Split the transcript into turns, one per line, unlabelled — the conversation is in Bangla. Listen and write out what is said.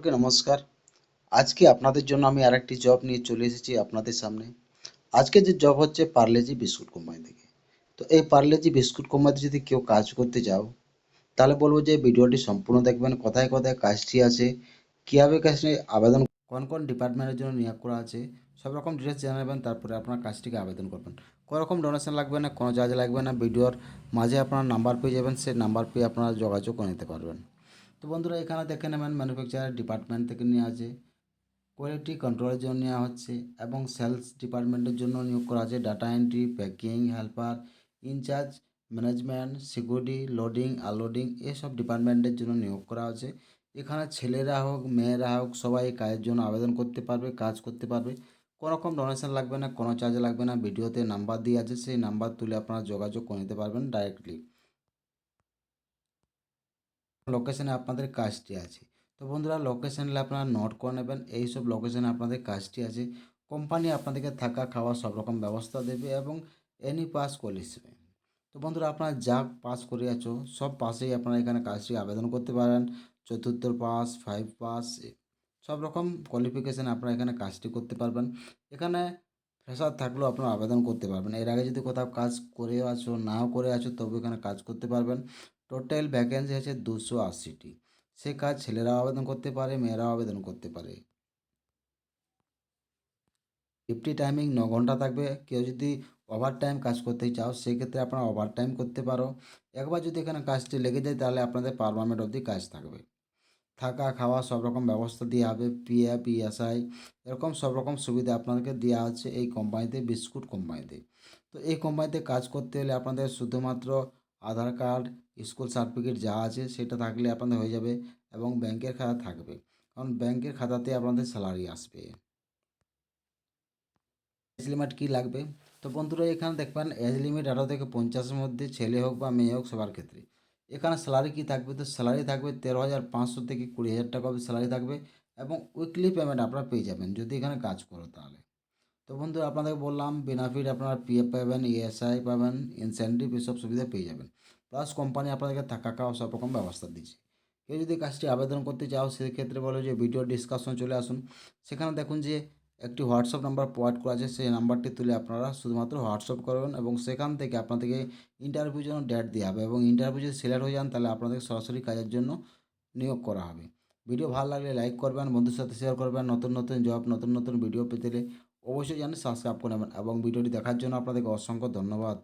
সকলকে নমস্কার। আজকে আপনাদের জন্য আমি আরেকটি জব নিয়ে চলে এসেছি আপনাদের সামনে। আজকে যে জব হচ্ছে পার্লেজি বিস্কুট কোম্পানি থেকে। তো এই পার্লেজি বিস্কুট কোম্পানিতে যদি কেউ কাজ করতে যাও, তাহলে বলব যে ভিডিওটি সম্পূর্ণ দেখবেন, কোথায় কোথায় কাজটি আছে, কীভাবে কাজটি আবেদন কোন কোন ডিপার্টমেন্টের জন্য নিয়োগ করা আছে, সব রকম ডিটেলস জেনে নেবেন, তারপরে আপনার কাজটিকে আবেদন করবেন। কোনো রকম ডোনেশন লাগবে না, কোনো চার্জ লাগবে না, ভিডিওর মাঝে আপনার নাম্বার পেয়ে যাবেন, সেই নাম্বার পেয়ে আপনারা যোগাযোগ করে নিতে পারবেন। তো বন্ধুরা, এখানে দেখে নেবেন ম্যানুফ্যাকচার ডিপার্টমেন্ট থেকে নিয়ে আছে। কোয়ালিটি কন্ট্রোলের জন্য নেওয়া হচ্ছে এবং সেলস ডিপার্টমেন্টের জন্য নিয়োগ করা আছে। Data entry packing helper incharge management security loading unloading এসব ডিপার্টমেন্টের জন্য নিয়োগ করা আছে এখানে ছেলেরা হোক, মেয়েরা হোক, সবাই কাজের জন্য আবেদন করতে পারবে, কাজ করতে পারবে। কোনো রকম ডোনেশন লাগবে না, কোনো চার্জ লাগবে না। ভিডিওতে নাম্বার দিয়ে আছে, সেই নাম্বার তুলে আপনারা যোগাযোগ করে নিতে পারবেন ডাইরেক্টলি লোকেশনে আপনাদের কাজটি আছে। তো বন্ধুরা লোকেশানে আপনারা নোট করে নেবেন এই সব লোকেশানে আপনাদের কাজটি আছে। কোম্পানি আপনাদেরকে থাকা, খাওয়া, সব রকম ব্যবস্থা দেবে এবং এনি পাস কোয়ালিফিকেশন তো বন্ধুরা, আপনারা যা পাস করে আছো, সব পাসেই আপনারা এখানে কাজটি আবেদন করতে পারেন। চতুর্থ পাস ফাইভ পাস সব রকম কোয়ালিফিকেশানে আপনারা এখানে কাজটি করতে পারবেন। এখানে ফ্রেশার থাকলেও আপনারা আবেদন করতে পারবেন। এর আগে যদি কোথাও কাজ করে আছো, নাও করে আছো তবু এখানে কাজ করতে পারবেন। টোটাল ভ্যাকেন্সি আছে দুশো আশিটি। সে কাজ ছেলেরাও আবেদন করতে পারে, মেয়েরাও আবেদন করতে পারে। ফিফটি টাইমিং ন ঘণ্টা থাকবে। কেউ যদি ওভার টাইম কাজ করতে চাও, সেক্ষেত্রে আপনারা ওভার টাইম করতে পারো। একবার যদি এখানে কাজটি লেগে যায়, তাহলে আপনাদের পারমানেন্ট অবধি কাজ থাকবে। থাকা, খাওয়া সব রকম ব্যবস্থা দেওয়া হবে পিএফ ইএসআই এরকম সব রকম সুবিধা আপনাদেরকে দেওয়া আছে এই কোম্পানিতে বিস্কুট কোম্পানিতে তো। এই কোম্পানিতে কাজ করতে হলে আপনাদের শুধুমাত্র আধার কার্ড, স্কুল সার্টিফিকেট যা আছে সেটা থাকলে আপনাদের হয়ে যাবে এবং ব্যাংকের খাতা থাকবে। কারণ ব্যাংকের খাতাতে আপনাদের স্যালারি আসবে। এজ লিমিট কী লাগবে? তো বন্ধুরা, এখানে দেখবেন এজ লিমিট আঠারো থেকে পঞ্চাশের মধ্যে ছেলে হোক বা মেয়ে হোক সবার ক্ষেত্রে। এখানে স্যালারি কী থাকবে? তো স্যালারি থাকবে তেরো হাজার পাঁচশো থেকে কুড়ি হাজার টাকা অবধি স্যালারি থাকবে এবং উইকলি পেমেন্ট আপনারা পেয়ে যাবেন যদি এখানে কাজ করো তাহলে। তো বন্ধু আপনাদের বললাম বেনিফিট আপনারা পিএফ পাবেন ইএসআই পাবেন ইনসেন্টিভ এসব সুবিধা পেয়ে যাবেন। প্লাস কোম্পানি আপনাদেরকে থাকা খাওয়া সব রকম ব্যবস্থা দিচ্ছে কেউ যদি কাজটি আবেদন করতে চাও, সেক্ষেত্রে বলো যে ভিডিও ডিসকাশন চলে আসুন। সেখানে দেখুন যে একটি হোয়াটসঅ্যাপ নাম্বার প্রোভাইড করা আছে, সেই নাম্বারটি তুলে আপনারা শুধুমাত্র হোয়াটসঅ্যাপ করবেন এবং সেখান থেকে আপনাদেরকে ইন্টারভিউর জন্য ডেট দেওয়া হবে এবং ইন্টারভিউ যদি সিলেক্ট হয়ে যান, তাহলে আপনাদের সরাসরি কাজের জন্য নিয়োগ করা হবে। ভিডিও ভালো লাগলে লাইক করবেন, বন্ধুর সাথে শেয়ার করবেন। নতুন নতুন জব নতুন নতুন ভিডিও পেতে অবশ্যই জানেন সাবস্ক্রাইব করে নেবেন এবং ভিডিওটি দেখার জন্য আপনাদেরকে অসংখ্য ধন্যবাদ।